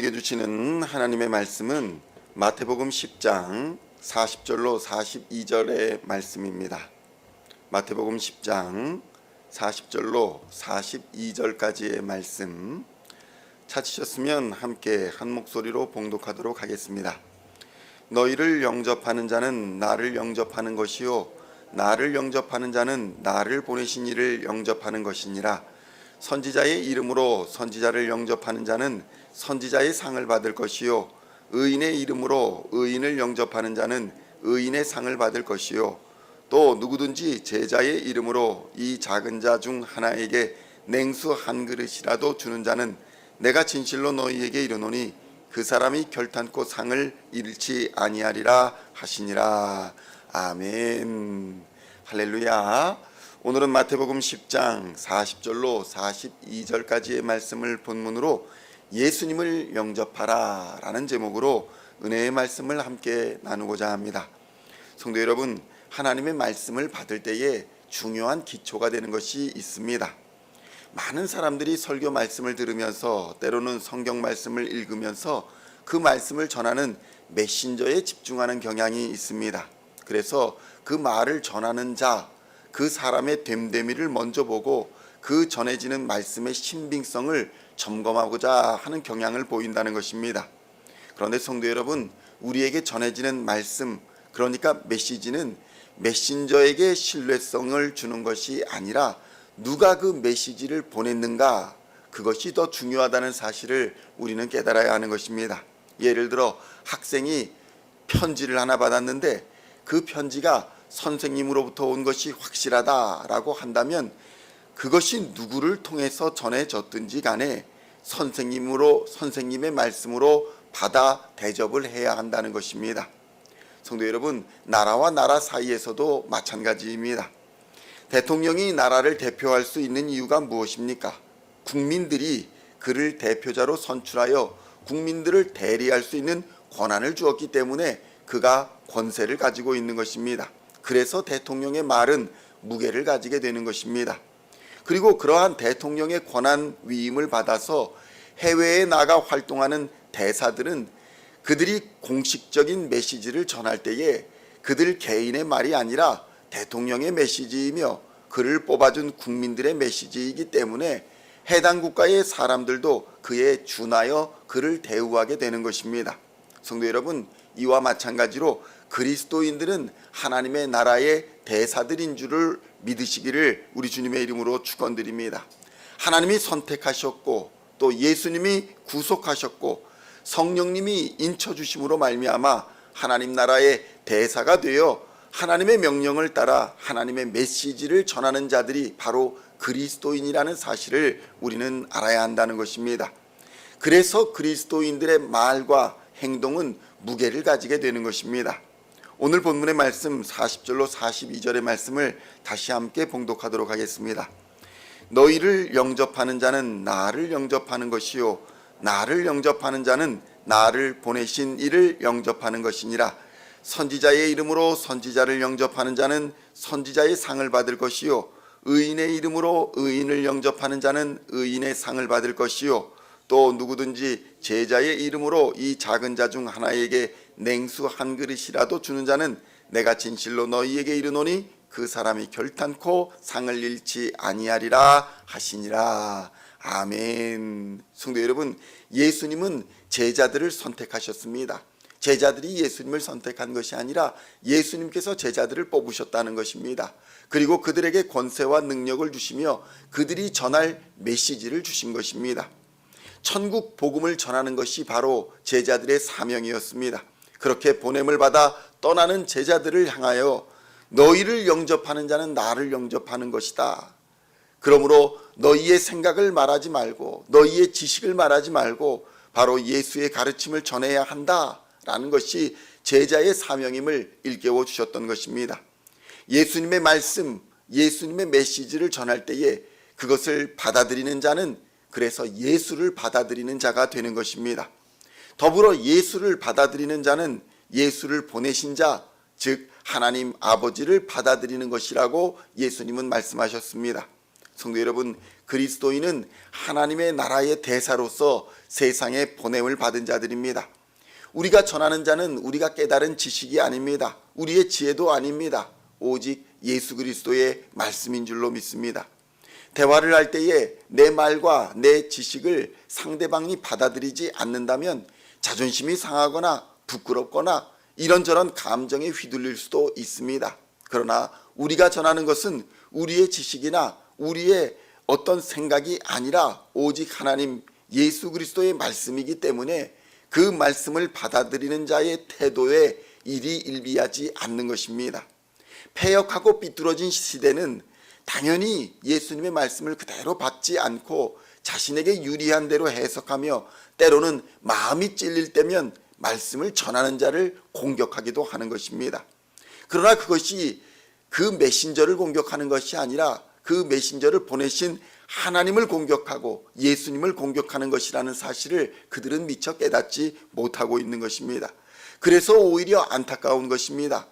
우리에게 주시는 하나님의 말씀은 마태복음 10장 40절로 42절의 말씀입니다. 마태복음 10장 40절로 42절까지의 말씀 찾으셨으면 함께 한 목소리로 봉독하도록 하겠습니다. 너희를 영접하는 자는 나를 영접하는 것이요 나를 영접하는 자는 나를 보내신 이를 영접하는 것이니라 선지자의 이름으로 선지자를 영접하는 자는 선지자의 상을 받을 것이요. 의인의 이름으로 의인을 영접하는 자는 의인의 상을 받을 것이요. 또 누구든지 제자의 이름으로 이 작은 자 중 하나에게 냉수 한 그릇이라도 주는 자는 내가 진실로 너희에게 이르노니 그 사람이 결탄코 상을 잃지 아니하리라 하시니라. 아멘. 할렐루야. 오늘은 마태복음 10장 40절로 42절까지의 말씀을 본문으로 예수님을 영접하라 라는 제목으로 은혜의 말씀을 함께 나누고자 합니다 성도 여러분 하나님의 말씀을 받을 때에 중요한 기초가 되는 것이 있습니다 많은 사람들이 설교 말씀을 들으면서 때로는 성경 말씀을 읽으면서 그 말씀을 전하는 메신저에 집중하는 경향이 있습니다. 그래서 그 말을 전하는 자, 그 사람의 됨됨이를 먼저 보고 그 전해지는 말씀의 신빙성을 점검하고자 하는 경향을 보인다는 것입니다. 그런데 성도 여러분, 우리에게 전해지는 말씀, 그러니까 메시지는 메신저에게 신뢰성을 주는 것이 아니라 누가 그 메시지를 보냈는가 그것이 더 중요하다는 사실을 우리는 깨달아야 하는 것입니다. 예를 들어 학생이 편지를 하나 받았는데 그 편지가 선생님으로부터 온 것이 확실하다라고 한다면 그것이 누구를 통해서 전해졌든지 간에 선생님으로 선생님의 말씀으로 받아 대접을 해야 한다는 것입니다. 성도 여러분, 나라와 나라 사이에서도 마찬가지입니다. 대통령이 나라를 대표할 수 있는 이유가 무엇입니까? 국민들이 그를 대표자로 선출하여 국민들을 대리할 수 있는 권한을 주었기 때문에 그가 권세를 가지고 있는 것입니다. 그래서 대통령의 말은 무게를 가지게 되는 것입니다. 그리고 그러한 대통령의 권한 위임을 받아서 해외에 나가 활동하는 대사들은 그들이 공식적인 메시지를 전할 때에 그들 개인의 말이 아니라 대통령의 메시지이며 그를 뽑아준 국민들의 메시지이기 때문에 해당 국가의 사람들도 그에 준하여 그를 대우하게 되는 것입니다. 성도 여러분, 이와 마찬가지로 그리스도인들은 하나님의 나라의 대사들인 줄을 믿으시기를 우리 주님의 이름으로 축원드립니다. 하나님이 선택하셨고 또 예수님이 구속하셨고 성령님이 인쳐 주심으로 말미암아 하나님 나라의 대사가 되어 하나님의 명령을 따라 하나님의 메시지를 전하는 자들이 바로 그리스도인이라는 사실을 우리는 알아야 한다는 것입니다. 그래서 그리스도인들의 말과 행동은 무게를 가지게 되는 것입니다. 오늘 본문의 말씀 40절로 42절의 말씀을 다시 함께 봉독하도록 하겠습니다. 너희를 영접하는 자는 나를 영접하는 것이요 나를 영접하는 자는 나를 보내신 이를 영접하는 것이니라 선지자의 이름으로 선지자를 영접하는 자는 선지자의 상을 받을 것이요 의인의 이름으로 의인을 영접하는 자는 의인의 상을 받을 것이요 또 누구든지 제자의 이름으로 이 작은 자 중 하나에게 냉수 한 그릇이라도 주는 자는 내가 진실로 너희에게 이르노니 그 사람이 결탄코 상을 잃지 아니하리라 하시니라. 아멘. 성도 여러분 예수님은 제자들을 선택하셨습니다. 제자들이 예수님을 선택한 것이 아니라 예수님께서 제자들을 뽑으셨다는 것입니다. 그리고 그들에게 권세와 능력을 주시며 그들이 전할 메시지를 주신 것입니다. 천국 복음을 전하는 것이 바로 제자들의 사명이었습니다. 그렇게 보냄을 받아 떠나는 제자들을 향하여 너희를 영접하는 자는 나를 영접하는 것이다. 그러므로 너희의 생각을 말하지 말고 너희의 지식을 말하지 말고 바로 예수의 가르침을 전해야 한다라는 것이 제자의 사명임을 일깨워 주셨던 것입니다. 예수님의 말씀, 예수님의 메시지를 전할 때에 그것을 받아들이는 자는 그래서 예수를 받아들이는 자가 되는 것입니다. 더불어 예수를 받아들이는 자는 예수를 보내신 자, 즉 하나님 아버지를 받아들이는 것이라고 예수님은 말씀하셨습니다. 성도 여러분, 그리스도인은 하나님의 나라의 대사로서 세상에 보냄을 받은 자들입니다. 우리가 전하는 자는 우리가 깨달은 지식이 아닙니다. 우리의 지혜도 아닙니다. 오직 예수 그리스도의 말씀인 줄로 믿습니다. 대화를 할 때에 내 말과 내 지식을 상대방이 받아들이지 않는다면 자존심이 상하거나 부끄럽거나 이런저런 감정에 휘둘릴 수도 있습니다. 그러나 우리가 전하는 것은 우리의 지식이나 우리의 어떤 생각이 아니라 오직 하나님 예수 그리스도의 말씀이기 때문에 그 말씀을 받아들이는 자의 태도에 일이 일비하지 않는 것입니다. 폐역하고 삐뚤어진 시대는 당연히 예수님의 말씀을 그대로 받지 않고 자신에게 유리한 대로 해석하며 때로는 마음이 찔릴 때면 말씀을 전하는 자를 공격하기도 하는 것입니다. 그러나 그것이 그 메신저를 공격하는 것이 아니라 그 메신저를 보내신 하나님을 공격하고 예수님을 공격하는 것이라는 사실을 그들은 미처 깨닫지 못하고 있는 것입니다. 그래서 오히려 안타까운 것입니다.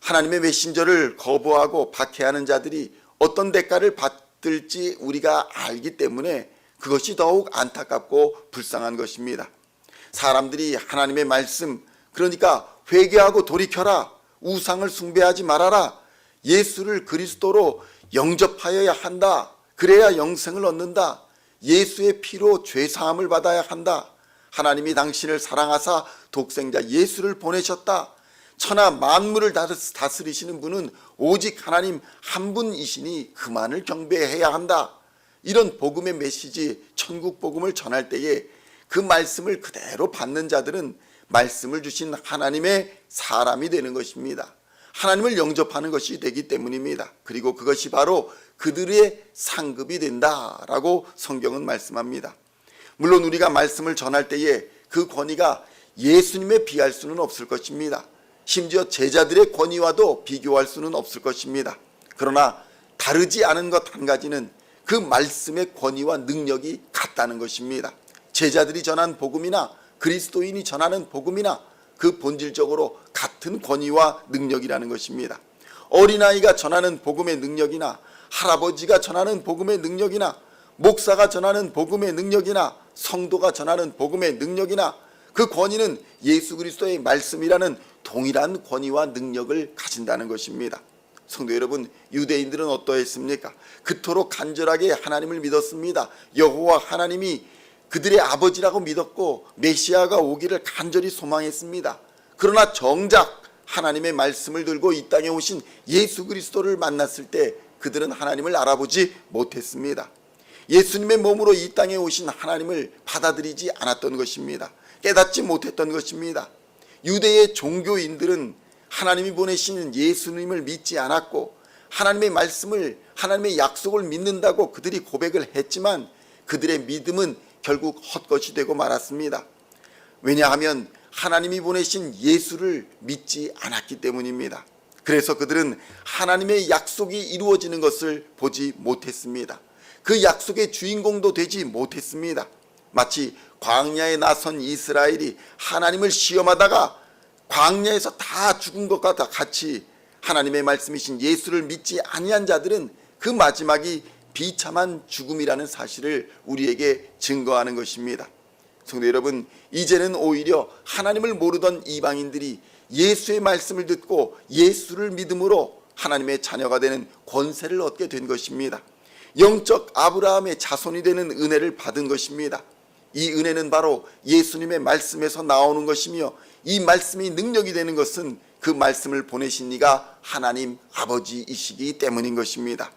하나님의 메신저를 거부하고 박해하는 자들이 어떤 대가를 받을지 우리가 알기 때문에 그것이 더욱 안타깝고 불쌍한 것입니다. 사람들이 하나님의 말씀, 그러니까 회개하고 돌이켜라, 우상을 숭배하지 말아라, 예수를 그리스도로 영접하여야 한다. 그래야 영생을 얻는다. 예수의 피로 죄 사함을 받아야 한다. 하나님이 당신을 사랑하사 독생자 예수를 보내셨다. 천하 만물을 다스- 다스리시는 분은 오직 하나님 한 분이시니 그만을 경배해야 한다. 이런 복음의 메시지, 천국 복음을 전할 때에 그 말씀을 그대로 받는 자들은 말씀을 주신 하나님의 사람이 되는 것입니다. 하나님을 영접하는 것이 되기 때문입니다. 그리고 그것이 바로 그들의 상급이 된다라고 성경은 말씀합니다. 물론 우리가 말씀을 전할 때에 그 권위가 예수님에 비할 수는 없을 것입니다. 심지어 제자들의 권위와도 비교할 수는 없을 것입니다. 그러나 다르지 않은 것 한 가지는 그 말씀의 권위와 능력이 같다는 것입니다. 제자들이 전한 복음이나 그리스도인이 전하는 복음이나 그 본질적으로 같은 권위와 능력이라는 것입니다. 어린아이가 전하는 복음의 능력이나 할아버지가 전하는 복음의 능력이나 목사가 전하는 복음의 능력이나 성도가 전하는 복음의 능력이나 그 권위는 예수 그리스도의 말씀이라는 동일한 권위와 능력을 가진다는 것입니다. 성도 여러분, 유대인들은 어떠했습니까? 그토록 간절하게 하나님을 믿었습니다. 여호와 하나님이 그들의 아버지라고 믿었고 메시아가 오기를 간절히 소망했습니다. 그러나 정작 하나님의 말씀을 들고 이 땅에 오신 예수 그리스도를 만났을 때 그들은 하나님을 알아보지 못했습니다. 예수님의 몸으로 이 땅에 오신 하나님을 받아들이지 않았던 것입니다. 깨닫지 못했던 것입니다. 유대의 종교인들은 하나님이 보내시는 예수님을 믿지 않았고 하나님의 말씀을 하나님의 약속을 믿는다고 그들이 고백을 했지만 그들의 믿음은 결국 헛것이 되고 말았습니다. 왜냐하면 하나님이 보내신 예수를 믿지 않았기 때문입니다. 그래서 그들은 하나님의 약속이 이루어지는 것을 보지 못했습니다. 그 약속의 주인공도 되지 못했습니다. 마치 광야에 나선 이스라엘이 하나님을 시험하다가 광야에서 다 죽은 것과 다 같이 하나님의 말씀이신 예수를 믿지 아니한 자들은 그 마지막이 비참한 죽음이라는 사실을 우리에게 증거하는 것입니다. 성도 여러분, 이제는 오히려 하나님을 모르던 이방인들이 예수의 말씀을 듣고 예수를 믿음으로 하나님의 자녀가 되는 권세를 얻게 된 것입니다. 영적 아브라함의 자손이 되는 은혜를 받은 것입니다. 이 은혜는 바로 예수님의 말씀에서 나오는 것이며 이 말씀이 능력이 되는 것은 그 말씀을 보내신 이가 하나님 아버지이시기 때문인 것입니다.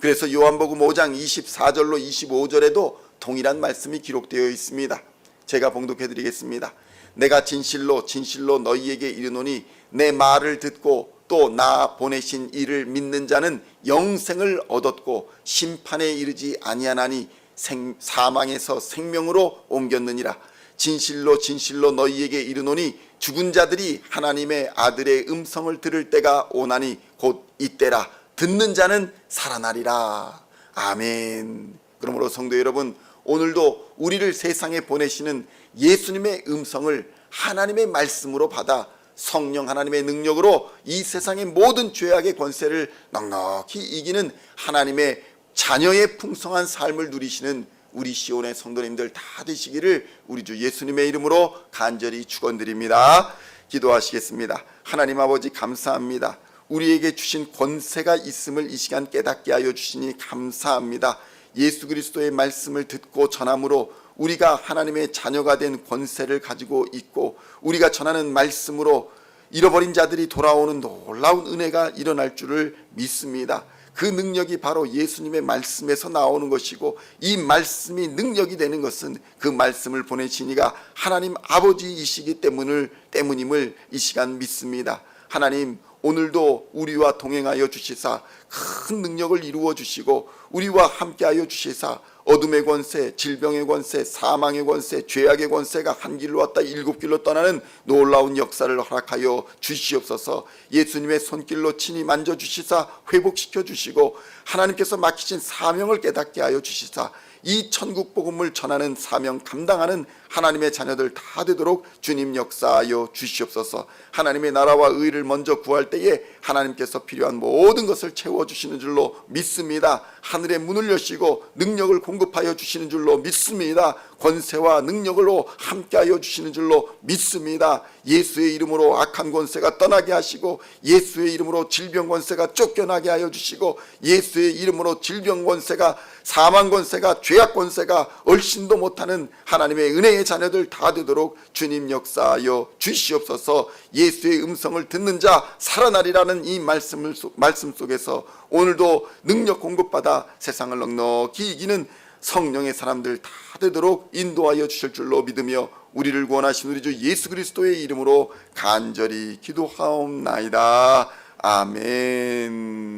그래서 요한복음 5장 24절로 25절에도 동일한 말씀이 기록되어 있습니다. 제가 봉독해 드리겠습니다. 내가 진실로 진실로 너희에게 이르노니 내 말을 듣고 또 나 보내신 이를 믿는 자는 영생을 얻었고 심판에 이르지 아니하나니 생, 사망에서 생명으로 옮겼느니라. 진실로 진실로 너희에게 이르노니 죽은 자들이 하나님의 아들의 음성을 들을 때가 오나니 곧 이때라. 듣는 자는 살아나리라. 아멘. 그러므로 성도 여러분, 오늘도 우리를 세상에 보내시는 예수님의 음성을 하나님의 말씀으로 받아 성령 하나님의 능력으로 이 세상의 모든 죄악의 권세를 넉넉히 이기는 하나님의 자녀의 풍성한 삶을 누리시는 우리 시온의 성도님들 다 되시기를 우리 주 예수님의 이름으로 간절히 축원드립니다. 기도하시겠습니다. 하나님 아버지 감사합니다. 우리에게 주신 권세가 있음을 이 시간 깨닫게 하여 주시니 감사합니다. 예수 그리스도의 말씀을 듣고 전함으로 우리가 하나님의 자녀가 된 권세를 가지고 있고 우리가 전하는 말씀으로 잃어버린 자들이 돌아오는 놀라운 은혜가 일어날 줄을 믿습니다. 그 능력이 바로 예수님의 말씀에서 나오는 것이고 이 말씀이 능력이 되는 것은 그 말씀을 보내신 이가 하나님 아버지이시기 때문을 때문임을 이 시간 믿습니다. 하나님 오늘도 우리와 동행하여 주시사 큰 능력을 이루어 주시고 우리와 함께하여 주시사 어둠의 권세, 질병의 권세, 사망의 권세, 죄악의 권세가 한 길로 왔다 일곱 길로 떠나는 놀라운 역사를 허락하여 주시옵소서. 예수님의 손길로 친히 만져 주시사 회복시켜 주시고 하나님께서 맡기신 사명을 깨닫게 하여 주시사 이 천국 복음을 전하는 사명 감당하는 하나님의 자녀들 다 되도록 주님 역사하여 주시옵소서. 하나님의 나라와 의를 먼저 구할 때에 하나님께서 필요한 모든 것을 채워 주시는 줄로 믿습니다. 하늘의 문을 여시고 능력을 공급하여 주시는 줄로 믿습니다. 권세와 능력으로 함께하여 주시는 줄로 믿습니다. 예수의 이름으로 악한 권세가 떠나게 하시고 예수의 이름으로 질병 권세가 쫓겨나게 하여 주시고 예수의 이름으로 질병 권세가 사망 권세가 죄악 권세가 얼씬도 못하는 하나님의 은혜의 자녀들 다 되도록 주님 역사하여 주시옵소서. 예수의 음성을 듣는 자 살아나리라는 이 말씀을 속- 말씀 속에서 오늘도 능력 공급받아 세상을 넉넉히 이기는 성령의 사람들 다 되도록 인도하여 주실 줄로 믿으며 우리를 구원하신 우리 주 예수 그리스도의 이름으로 간절히 기도하옵나이다. 아멘.